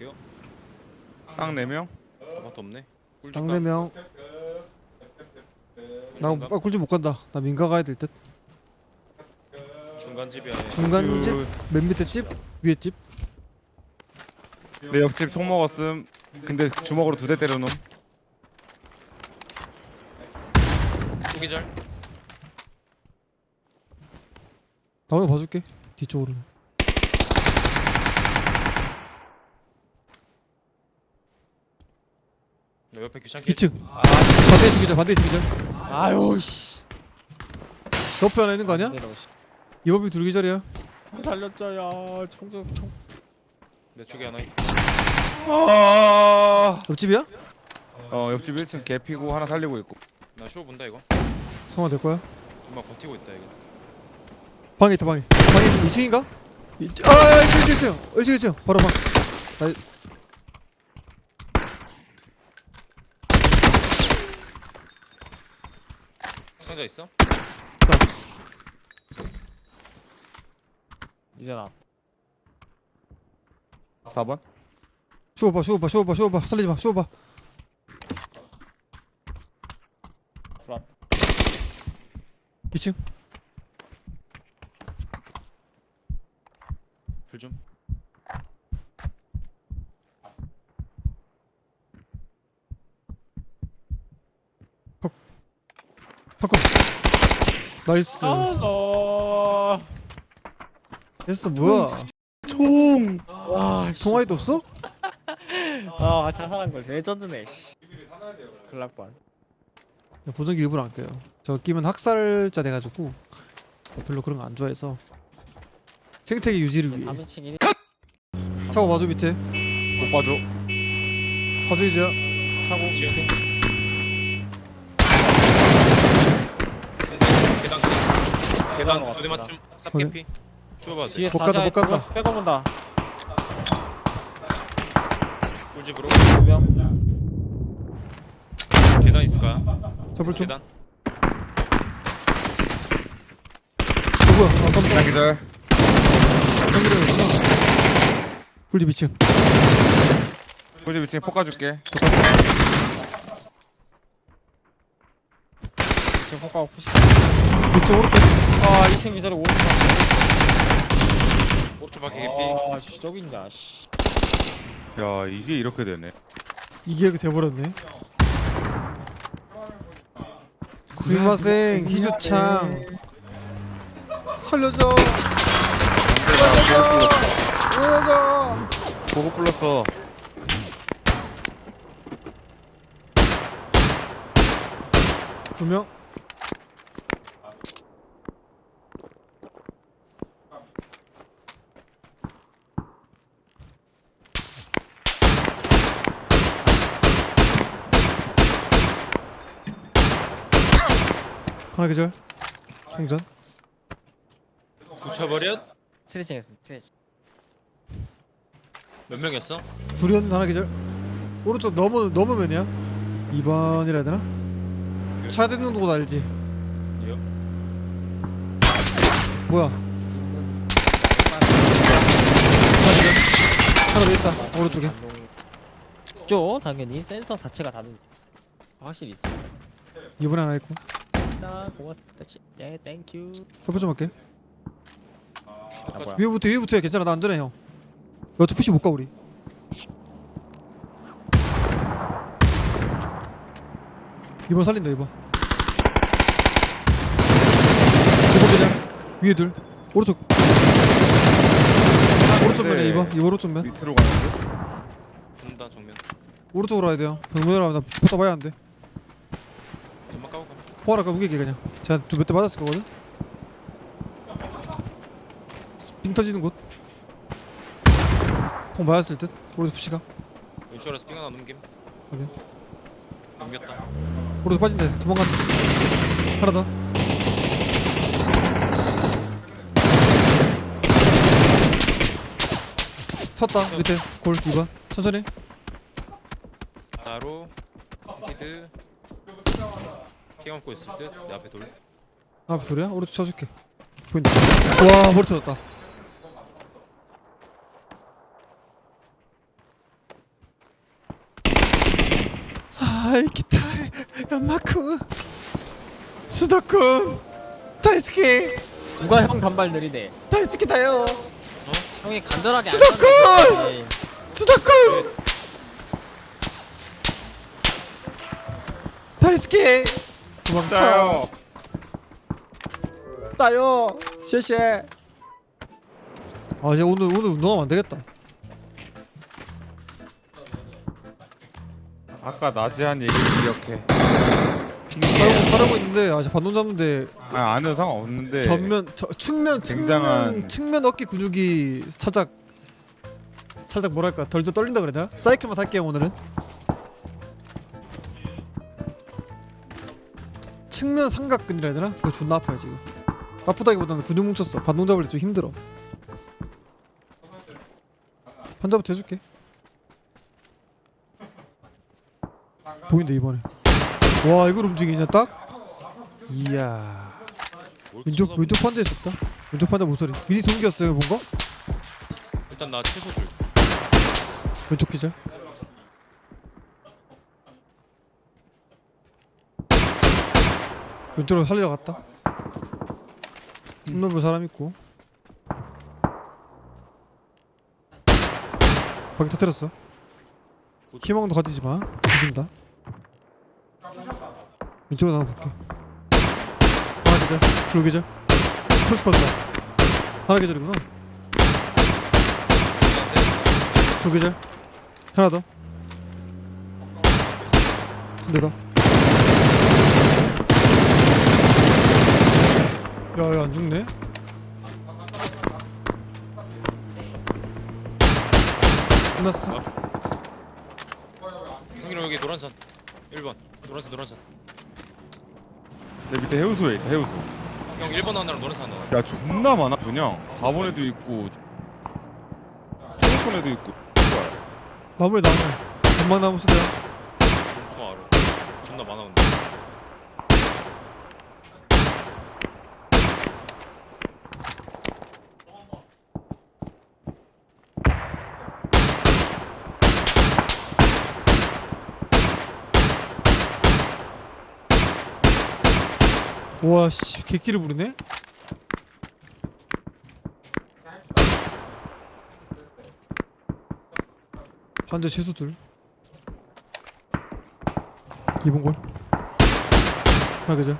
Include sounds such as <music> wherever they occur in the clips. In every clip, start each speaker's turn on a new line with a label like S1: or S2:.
S1: 갈게요.
S2: 땅 4명?
S1: 아무것도 없네.
S3: 꿀땅
S1: 줄까?
S3: 네명 나? 아, 꿀집 못 간다. 나 민가 가야 될 듯.
S1: 중간 집이 아니야.
S3: 중간 집, 맨 밑에 집, 위에 집.
S2: 내 옆집 총 먹었음 근데 주먹으로 두 대 때려놓음
S1: 소기절.
S3: 나 오늘 봐줄게. 뒤쪽으로.
S1: 너 옆에 귀찮게.
S3: 2층. 반대 집이죠. 반대 집이죠.
S4: 아유 씨.
S3: 옆에 하나 있는 거 아니야?
S4: 내려오, 씨.
S3: 이번비 둘 기절이야.
S4: 살렸죠야. 총좀 총.
S1: 내 쪽에 하나. 있-
S2: 아
S3: 옆집이야?
S2: 어 옆집 1층 개 피고 하나 살리고 있고
S1: 나 쇼 본다 이거.
S3: 성화 될 거야.
S1: 정말 버티고 있다 이거.
S3: 방에 있다 방에. 방에 2층인가? 이, 아 1층 1층 1층 1층 1층 바로 방. 나
S1: 상자 있어?
S4: 이제 나.
S2: 4번?
S3: 쉬어봐 쉬어봐 쉬어봐 쉬어봐 살리지 마 쉬어봐.
S4: 불안.
S3: 2층.
S1: 불 좀.
S3: 나이스.
S4: 아 너.
S3: 됐어 뭐야?
S4: 총. 와. 씨.
S3: 통화에도 없어? <laughs>
S4: 아 자살한 걸 레전드네. 씨. 큰일 날 뻔.
S3: 야, 보정기 일부러 안 껴요. 저 끼면 학살자 돼가지고 저 별로 그런 거 안 좋아해서 생태계 유지를 위해.
S4: 3인칭이
S3: 차고 마주 밑에
S2: 못 봐줘
S3: 봐주이자
S4: 차고
S1: 지금. 계단 계단. 두대 맞춤. 쌉개피. 줘봐.
S4: 뒤에
S3: 못 간다, 못 간다.
S4: 빼고 본다.
S1: 꿀집으로.
S4: 두 명.
S1: 계단 있을 거야.
S3: 잡을 좀.
S1: 계단.
S3: 누구야? 아 깜짝.
S2: 땅 기절
S3: 성기령이구나. 굴집 2층.
S2: 꿀집 2층에 폭 가줄게
S4: 지금 호가고 푸시.
S3: 2층 오른쪽.
S4: 아 2층 기절에 오른쪽.
S1: 오른쪽 바퀴 개피.
S4: 아 씨 저기 있냐. 씨.
S2: 야 이게 이렇게 되네
S3: 이게 이렇게 돼버렸네. 스미마생 희주창 살려줘 살려줘
S2: 보고 불렀어
S3: 두명 하나 계절 충전
S1: 붙여버렸.
S4: 스트레칭했어 스트레칭.
S1: 몇 명이었어?
S3: 둘이었는데 하나 계절 오른쪽 넘어 넘으면이야 2번이라 해야 되나? 차 대는 곳 알지?
S1: 이요.
S3: 뭐야 하나 하나 더 있다 오른쪽에
S4: 죠 당연히 센서 자체가 다른. 확실히 있어.
S3: 2번에 하나 있고
S4: 나 고맙습니다. 치- 예, 땡큐.
S3: 서포 좀 할게
S4: 아, 뭐야?
S3: 위에부터 위에부터 해 괜찮아 나 안전해 형 여태 푸시 못가 우리 이번 살린다 이번 이번 그냥 위에 둘 오른쪽 오른쪽 면에
S2: 네.
S3: 이번 이번 오른쪽 면
S2: 밑으로 가는데
S1: 본다 정면.
S3: 오른쪽으로 와야 돼요 병문으로 하면 나 포다 봐야 안돼
S1: 연막 까볼까?
S3: 포하라 까 무게게 그냥. 제가 두 몇 대 맞았을 거거든. 빙 터지는 곳. 폭 맞았을 듯. 오른쪽 푸시가.
S1: 왼쪽에서 삥 하나 넘김.
S3: 확인.
S1: 넘겼다.
S3: 오른쪽 빠진대. 도망간다 하나 더 섰다. 밑에 골 2번. 천천히.
S1: 따로. 히드. 피가 감고 있을 듯? 내 앞에 돌?
S3: 앞에 돌이야? 오른쪽 쳐줄게. 보인다. 와 머리 터졌다. 아이 기타에 야마쿠 수도쿤 다이스키.
S4: 누가 형 단발 느리대?
S3: 다이스키 다요. 어?
S4: 형이 간절하게 수도쿤!
S3: 수도쿤 다이스키. 도망쳐
S2: 짜요.
S3: 따요 쉐쉐 아 이제 오늘 오늘 운동하면 안 되겠다
S2: 아까 낮에 한 얘기 기억해.
S3: 바르고 바르고 있는데 아, 저 반동 잡는데
S2: 아, 아는 상관 없는데.
S3: 전면 저, 측면 측면
S2: 굉장한-
S3: 측면 어깨 근육이 살짝 살짝 뭐랄까 덜덜 떨린다 그래야 되나? 사이클만 탈게요 오늘은 측면 삼각근이라 해야 되나? 그거 존나 아파요 지금 아프다기보다는 근육 뭉쳤어 반동 잡을 때 좀 힘들어 환자부터 해줄게 보인다 이번에 와 이걸 움직이냐 딱? 이야 왼쪽. 왼쪽 판자 있었다. 왼쪽 판자 모서리. 미리 동기였어요 뭔가?
S1: 일단 나 채소 줄
S3: 왼쪽 기절. 왼쪽으로 살리러 갔다. 홈런볼 사람 있고. 바퀴 터뜨렸어. 희망도 가지지 마. 뒤진다. 왼쪽으로 나가 볼게. 하나 기절. 둘 기절. 풀스쿼드다. 하나 기절이구나. 둘 기절. 하나 더. 한대 더. 야, 야, 안 죽네. 끝났어.
S1: 형님 여기 노란선 1번 노란선 노란선
S2: 내 밑에 해우소에 있다, 해우소.
S1: 형 1번 하나랑 노란선 하나
S2: 야, 존나 많아, 그냥. 4번에도 있고. 7번에도 있고.
S3: 나무에 나무에. 전망 나무 쓰자.
S1: 존나 많아 근데
S3: 와, 씨, 개끼를 부르네. 한대 최소 둘. 이번 골. 하나 그죠?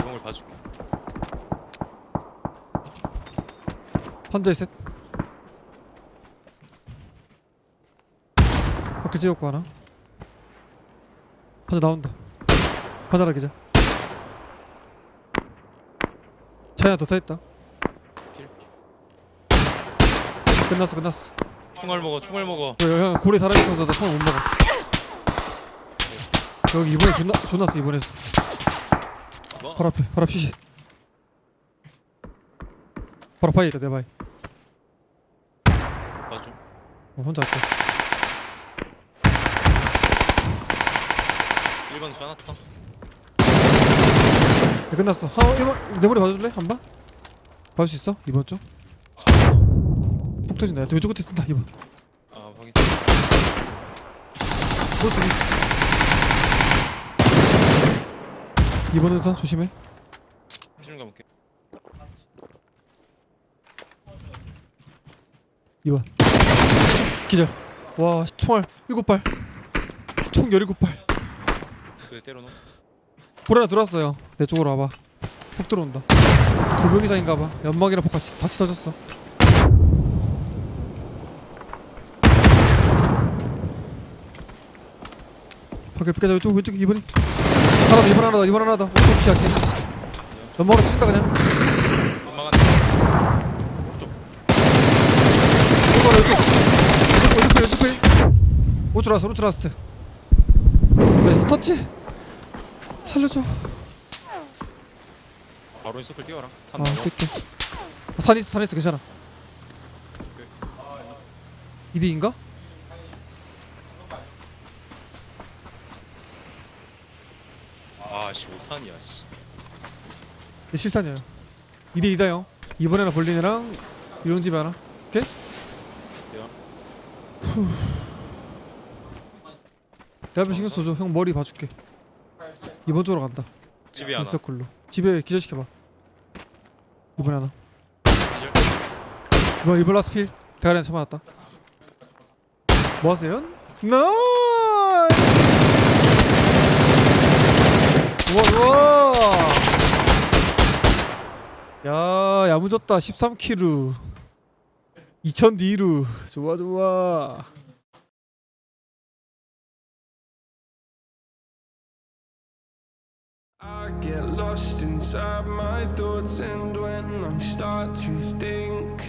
S1: 이공을 봐줄게
S3: 한대 셋. 밖에 찍었고 하나. 한대 나온다. 하나라 기자. 차이나 더 타있다.
S1: 킬
S3: 끝났어 끝났어.
S1: 총알 먹어 총알 먹어
S3: 야, 야, 고래 살아있어서 나 처음 못 먹어. 여기 이번에 존나 써 이번에.
S1: 뭐?
S3: 바로 앞에 바로 앞 시시. 바로 바위 있다 내 바위.
S1: 봐줘
S3: 어, 혼자 할게.
S1: 1번 쏴놨다
S3: 야, 끝났어. 한 이번 내 머리 봐줄래 한 번? 봐줄 수 있어? 이번 쪽? 폭 터진다. 야, 왼쪽 끝에 뜬다 이번.
S1: 아 확인
S3: 오른쪽이. 이번 은 선 조심해.
S1: 실험 가볼게
S3: 이번. 기절. 와 총알 일곱 발. 총 열일곱 발.
S1: 그래 때려놓
S3: 불 하나 들어왔어요. 내 쪽으로 와봐. 폭 들어온다. 두 명 이상인가봐. 연막이랑 폭 같이 같이 터졌어. 밖에 밖에 왼쪽 왼쪽 이번이 하나 더 이번 하나 더 이번 하나 더 오른쪽 시작해. 연막으로 친다 그냥.
S1: 안 막았네
S3: 이번 왼쪽. 왼쪽 왼쪽 왼쪽 오른쪽 라스트 오른쪽 라스트. 웨스트 터치. 살려줘.
S1: 바로 인서클 뛰어라 탄
S3: 아,
S1: 나와
S3: 뛸게. 아, 산 있어, 산 있어, 괜찮아. 2등인가?
S1: 아씨 5탄이야
S3: 씨내 실탄이야. 2대 2다 형. 이번에는 볼린이랑 유령집에 하나. 오케이?
S1: 돼요?
S3: 신경 써줘 형 머리 봐줄게 이번 쪽으로 간다.
S1: 집이 하나.
S3: 인서클로. 집에 기절시켜봐. 이번에 하나. 이번 이번 라스 필. 대가리에 쳐맞았다. 뭐 하세요? 나이스! 우와 우와! 야 야무졌다. 13킬루 2000 D루 좋아 좋아
S5: I get lost inside my thoughts, and when I start to think